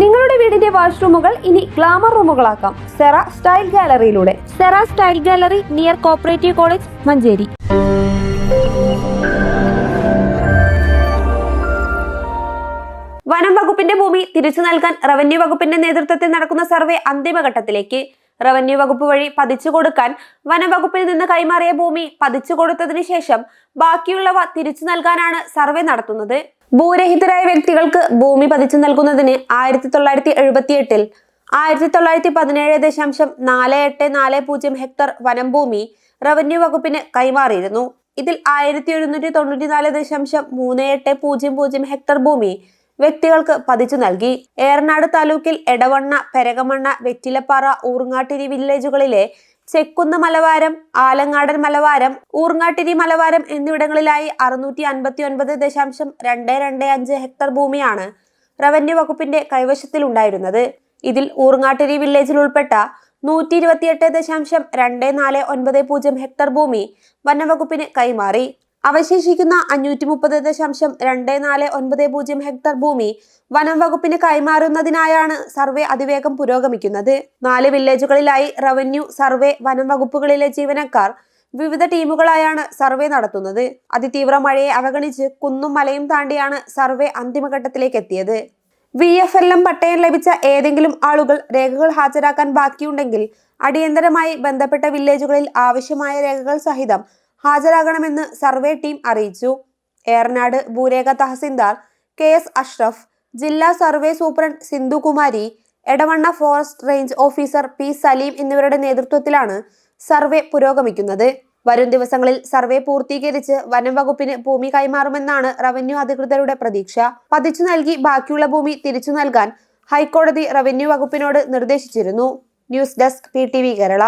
നിങ്ങളുടെ വീടിന്റെ വാഷ്റൂമുകൾ ഇനി ഗ്ലാമർ റൂമുകളാക്കാം. Sera style ഗാലറിയിലൂടെ. Sera style gallery near cooperative college Manjeri. വനം വകുപ്പിന്റെ ഭൂമി തിരിച്ചു നൽകാൻ റവന്യൂ വകുപ്പിന്റെ നേതൃത്വത്തിൽ നടക്കുന്ന സർവേ അന്തിമഘട്ടത്തിലേക്ക്. റവന്യൂ വകുപ്പ് വഴി പതിച്ചു കൊടുക്കാൻ വനംവകുപ്പിൽ നിന്ന് കൈമാറിയ ഭൂമി പതിച്ചു കൊടുത്തതിനു ശേഷം ബാക്കിയുള്ളവ തിരിച്ചു നൽകാനാണ് സർവേ നടത്തുന്നത്. ഭൂരഹിതരായ വ്യക്തികൾക്ക് ഭൂമി പതിച്ചു നൽകുന്നതിന് ആയിരത്തി തൊള്ളായിരത്തി എഴുപത്തി എട്ടിൽ ആയിരത്തി തൊള്ളായിരത്തി പതിനേഴ് ദശാംശം നാല് എട്ട് നാല് പൂജ്യം ഹെക്ടർ വനം ഭൂമി റവന്യൂ വകുപ്പിന് കൈമാറിയിരുന്നു. ഇതിൽ ആയിരത്തി എഴുന്നൂറ്റി തൊണ്ണൂറ്റിനാല് ദശാംശം മൂന്ന് എട്ട് പൂജ്യം പൂജ്യം ഹെക്ടർ ഭൂമി വ്യക്തികൾക്ക് പതിച്ചു നൽകി. ഏറനാട് താലൂക്കിൽ എടവണ്ണ പെരകമണ്ണ വെറ്റിലപ്പാറ ഊർങ്ങാട്ടിരി വില്ലേജുകളിലെ ചെക്കുന്ന് മലവാരം ആലങ്ങാടൻ മലവാരം ഊർങ്ങാട്ടിരി മലവാരം എന്നിവിടങ്ങളിലായി അറുന്നൂറ്റി അൻപത്തി ഒൻപത് ദശാംശം രണ്ട് രണ്ട് അഞ്ച് ഹെക്ടർ ഭൂമിയാണ് റവന്യൂ വകുപ്പിന്റെ കൈവശത്തിലുണ്ടായിരുന്നത്. ഇതിൽ ഊർങ്ങാട്ടിരി വില്ലേജിൽ ഉൾപ്പെട്ട നൂറ്റി ഇരുപത്തിയെട്ട് ദശാംശം രണ്ട് നാല് ഒൻപത് പൂജ്യം ഹെക്ടർ ഭൂമി വനവകുപ്പിന് കൈമാറി. അവശേഷിക്കുന്ന അഞ്ഞൂറ്റി മുപ്പത് ദശാംശം രണ്ട് നാല് ഒൻപത് പൂജ്യം ഹെക്ടർ ഭൂമി വനം വകുപ്പിന് കൈമാറുന്നതിനായാണ് സർവേ അതിവേഗം പുരോഗമിക്കുന്നത്. നാല് വില്ലേജുകളിലായി റവന്യൂ സർവേ വനം വകുപ്പുകളിലെ ജീവനക്കാർ വിവിധ ടീമുകളായാണ് സർവേ നടത്തുന്നത്. അതിതീവ്ര മഴയെ അവഗണിച്ച് കുന്നും മലയും താണ്ടിയാണ് സർവേ അന്തിമഘട്ടത്തിലേക്ക് എത്തിയത് വി എഫ് എൽ എം പട്ടയം ലഭിച്ച ഏതെങ്കിലും ആളുകൾ രേഖകൾ ഹാജരാക്കാൻ ബാക്കിയുണ്ടെങ്കിൽ അടിയന്തരമായി ബന്ധപ്പെട്ട വില്ലേജുകളിൽ ആവശ്യമായ രേഖകൾ സഹിതം ഹാജരാകണമെന്ന് സർവേ ടീം അറിയിച്ചു. ഏറനാട് ഭൂരേഖ തഹസിൽദാർ കെ എസ് അഷ്റഫ് ജില്ലാ survey superintendent Sindhukumari Edavanna forest range officer P Saleem എന്നിവരുടെ നേതൃത്വത്തിലാണ് സർവേ പുരോഗമിക്കുന്നത്. വരും ദിവസങ്ങളിൽ സർവേ പൂർത്തീകരിച്ച് വനം വകുപ്പിന് ഭൂമി കൈമാറുമെന്നാണ് റവന്യൂ അധികൃതരുടെ പ്രതീക്ഷ. പതിച്ചു നൽകി ബാക്കിയുള്ള ഭൂമി തിരിച്ചു നൽകാൻ ഹൈക്കോടതി റവന്യൂ വകുപ്പിനോട് നിർദ്ദേശിച്ചിരുന്നു. News desk P Kerala.